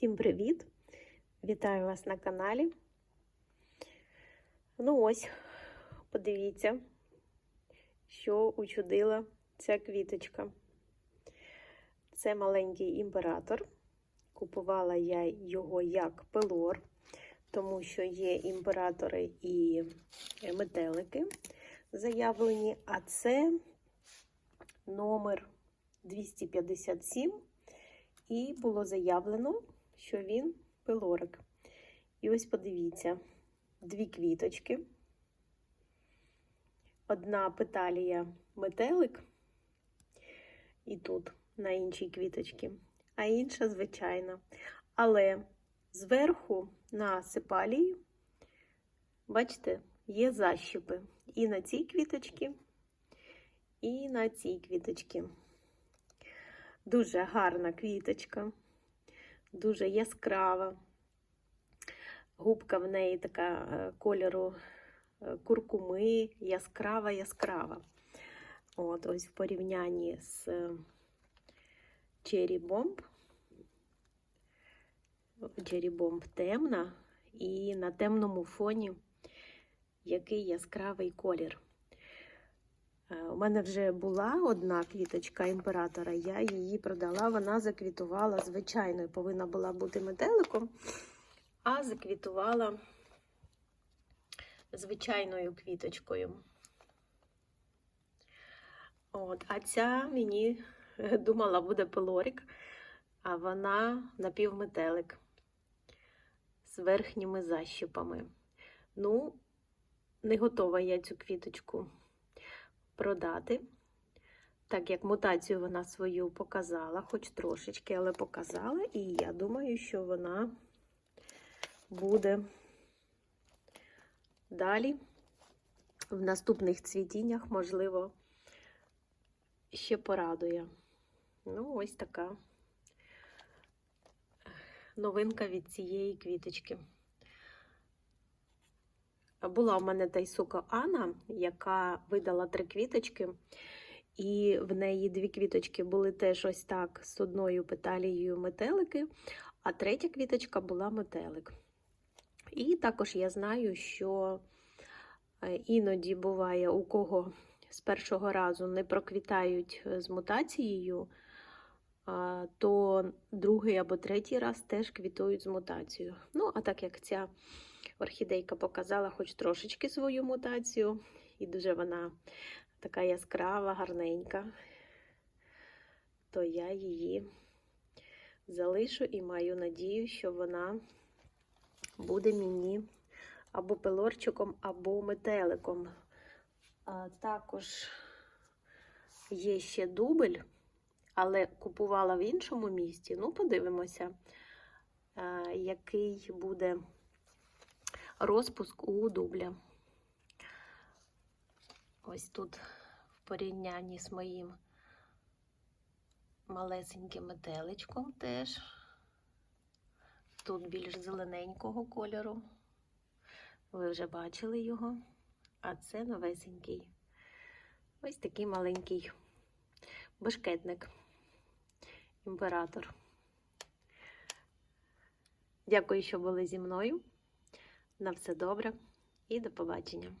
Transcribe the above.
Всім привіт! Вітаю вас на каналі. Ну ось, подивіться, що учудила ця квіточка. Це маленький імператор. Купувала я його як пелор, тому що є імператори і метелики заявлені, а це номер 257. І було заявлено, що він пилорик. І ось подивіться, дві квіточки. Одна петалія метелик, і тут на іншій квіточці, а інша звичайна. Але зверху на сепалії, бачите, є защіпи. І на цій квіточці, і на цій квіточці. Дуже гарна квіточка, дуже яскрава. Губка в неї така кольору куркуми, яскрава, яскрава. От, ось в порівнянні з Cherry Bomb. Cherry Bomb темна, і на темному фоні який яскравий колір. У мене вже була одна квіточка імператора, я її продала, вона заквітувала звичайною, повинна була бути метеликом, а заквітувала звичайною квіточкою. От, А ця мені думала, буде пилорик, а вона напівметелик з верхніми защіпами. Ну, не готова я цю квіточку продати, так як мутацію вона свою показала, хоч трошечки, але показала, і я думаю, що вона буде далі, в наступних цвітіннях, можливо, ще порадує. Ну, ось така новинка від цієї квіточки. Була у мене Тайсука Анна, яка видала три квіточки, і в неї дві квіточки були теж ось так з одною петалією метелики, а третя квіточка була метелик. І також я знаю, що іноді буває, у кого з першого разу не проквітають з мутацією, то другий або третій раз теж квітують з мутацією. Ну, а так як ця орхідейка показала хоч трошечки свою мутацію, і дуже вона така яскрава, гарненька, то я її залишу і маю надію, що вона буде мені або пилорчиком, або метеликом. Також є ще дубль, але купувала в іншому місті. Ну, подивимося, який буде розпуск у дубля. Ось тут в порівнянні з моїм малесеньким метеличком теж. Тут більш зелененького кольору. Ви вже бачили його, а це новесенький. Ось такий маленький бешкетник, імператор. Дякую, що були зі мною. На все добре і до побачення!